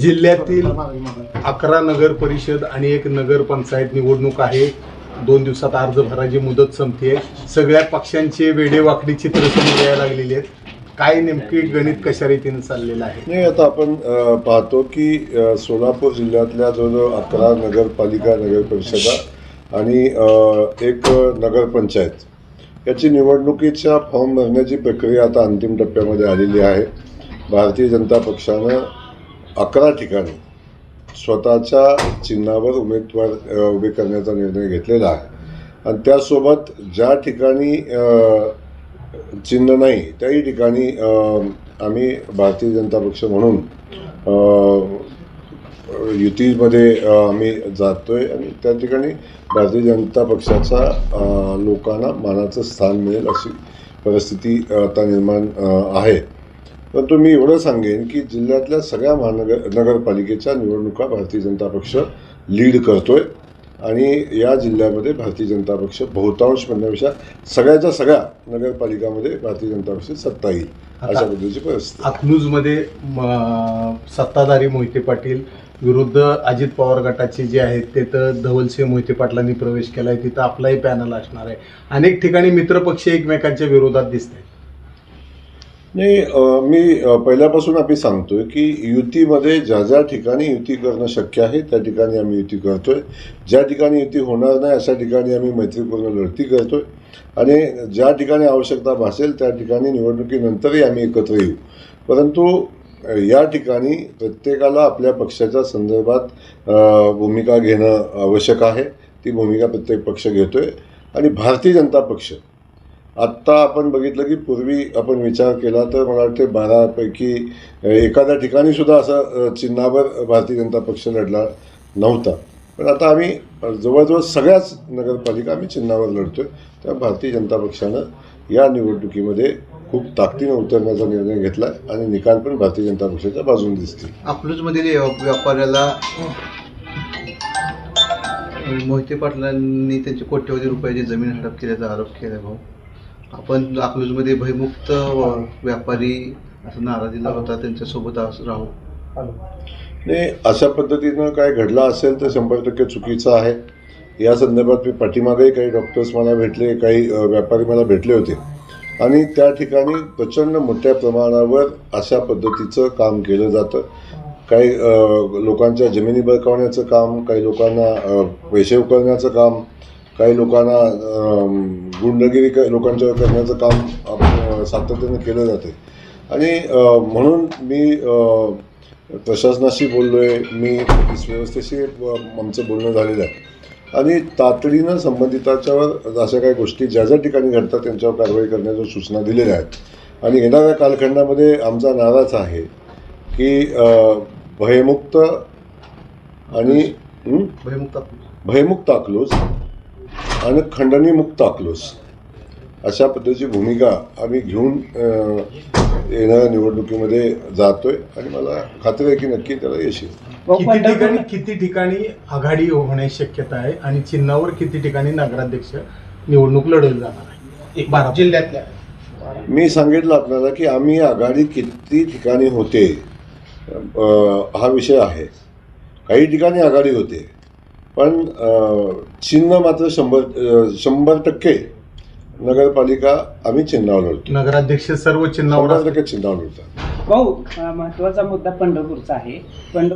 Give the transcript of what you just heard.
जिल्ह्यातील अकरा नगर परिषद आणि एक नगर पंचायत निवडणूक आहे. दोन दिवसात अर्ज भरायची मुदत संपते सगळ्या पक्षांचे वेडेवाकडी चित्र समोर यायला लागलेली आहेत. काय नेमके गणित कशा रीतीने चाललेलं आहे? नाही आता आपण पाहतो की सोलापूर जिल्ह्यातल्या जवळजवळ अकरा नगरपालिका नगर परिषदा आणि एक नगरपंचायत याची निवडणुकीच्या फॉर्म भरण्याची प्रक्रिया आता अंतिम टप्प्यामध्ये आलेली आहे. भारतीय जनता पक्षानं अकरा ठिकाणी स्वतःच्या चिन्हावर उमेदवार उभे करण्याचा निर्णय घेतलेला आहे. आणि त्यासोबत ज्या ठिकाणी चिन्ह नाही त्याही ठिकाणी आम्ही भारतीय जनता पक्ष म्हणून युतीमध्ये आम्ही जातो आहे आणि त्या ठिकाणी भारतीय जनता पक्षाचा लोकांना मानाचं स्थान मिळेल अशी परिस्थिती आता निर्माण आहे. परंतु मी एवढं सांगेन की जिल्ह्यातल्या सगळ्या महानगर नगरपालिकेच्या निवडणुका भारतीय जनता पक्ष लीड करतोय. आणि या जिल्ह्यामध्ये भारतीय जनता पक्ष बहुतांश म्हणण्यापेक्षा सगळ्याच्या सगळ्या नगरपालिकामध्ये भारतीय जनता पक्ष सत्ता येईल अशा पद्धतीची परिस्थिती अकलूजमध्ये म, सत्ताधारी मोहिते पाटील विरुद्ध अजित पवार गटाचे जे आहेत ते तर धवलसिंह मोहिते पाटलांनी प्रवेश केला आहे तिथं आपलाही पॅनल असणार आहे. अनेक ठिकाणी मित्रपक्ष एकमेकांच्या विरोधात दिसत आहेत नाही मी पहिल्यापासून आम्ही सांगतोय की युतीमध्ये ज्या ज्या ठिकाणी युती करणं शक्य आहे त्या ठिकाणी आम्ही युती करतोय. ज्या ठिकाणी युती होणार नाही अशा ठिकाणी आम्ही मैत्रीपूर्ण लढती करतोय. आणि ज्या ठिकाणी आवश्यकता भासेल त्या ठिकाणी निवडणुकीनंतरही आम्ही एकत्र येऊ. परंतु या ठिकाणी प्रत्येकाला आपल्या पक्षाच्या संदर्भात भूमिका घेणं आवश्यक आहे. ती भूमिका प्रत्येक पक्ष घेतोय. आणि भारतीय जनता पक्ष आत्ता आपण बघितलं की पूर्वी आपण विचार केला तर मला वाटते बारापैकी एखाद्या ठिकाणी सुद्धा असा चिन्हावर भारतीय जनता पक्ष लढला नव्हता. पण आता आम्ही जवळजवळ सगळ्याच नगरपालिका आम्ही चिन्हावर लढतोय. त्या भारतीय जनता पक्षानं या निवडणुकीमध्ये खूप ताकदीनं उतरण्याचा निर्णय घेतला आणि निकाल पण भारतीय जनता पक्षाच्या बाजूने दिसतील. अकलूजमधील म्हणजे व्यापाऱ्याला मोहिते पाटलांनी त्यांची कोट्यवधी रुपयाची जमीन हडप केल्याचा आरोप केला भाऊ. आपण अकलूजमध्ये भयमुक्त व्यापारी असं नारा दिला होता त्यांच्यासोबत राहू. नाही अशा पद्धतीनं काय घडलं असेल तर शंभर टक्के चुकीचं आहे. या संदर्भात मी पाठीमागेही काही डॉक्टर्स मला भेटले काही व्यापारी मला भेटले होते. आणि त्या ठिकाणी प्रचंड मोठ्या प्रमाणावर अशा पद्धतीचं काम केलं जातं. काही लोकांच्या जमिनी बळकावण्याचं काम काही लोकांना पैसे उकळण्याचं काम काही लोकांना गुंडगिरी क- लोकांच्यावर करण्याचं काम आपण, अ, सातत्यानं केलं जाते. आणि म्हणून मी प्रशासनाशी बोललो आहे मी पोलीस व्यवस्थेशी आमचं बोलणं झालेलं आहे. आणि तातडीनं संबंधिताच्यावर अशा काही गोष्टी ज्या ज्या ठिकाणी घडतात त्यांच्यावर कारवाई करण्याच्या सूचना दिलेल्या आहेत. आणि येणाऱ्या कालखंडामध्ये आमचा नाराच आहे की भयमुक्त आणि? भयमुक्त भयमुक्त अकलूज आणि खंडणीमुक्त अकलूज अशा पद्धतीची भूमिका आम्ही घेऊन येणाऱ्या निवडणुकीमध्ये जातोय आणि मला खात्री आहे की नक्की त्याला यश किती ठिकाणी किती ठिकाणी आघाडी होण्याची शक्यता आहे आणि चिन्हावर किती ठिकाणी नगराध्यक्ष निवडणूक लढवली जाणार आहे? एक बारा जिल्ह्यातल्या. मी सांगितलं आपल्याला की आम्ही आघाडी किती ठिकाणी होते हा विषय आहे. काही ठिकाणी आघाडी होते. पण चिन्ह मात्र शंभर शंभर टक्के नगरपालिका आम्ही चिन्हावर लढतो नगराध्यक्ष सर्व चिन्हावर टक्के चिन्हावर लढतात भाऊ महत्त्वाचा मुद्दा पंढरपूरचा आहे. पंढरपूर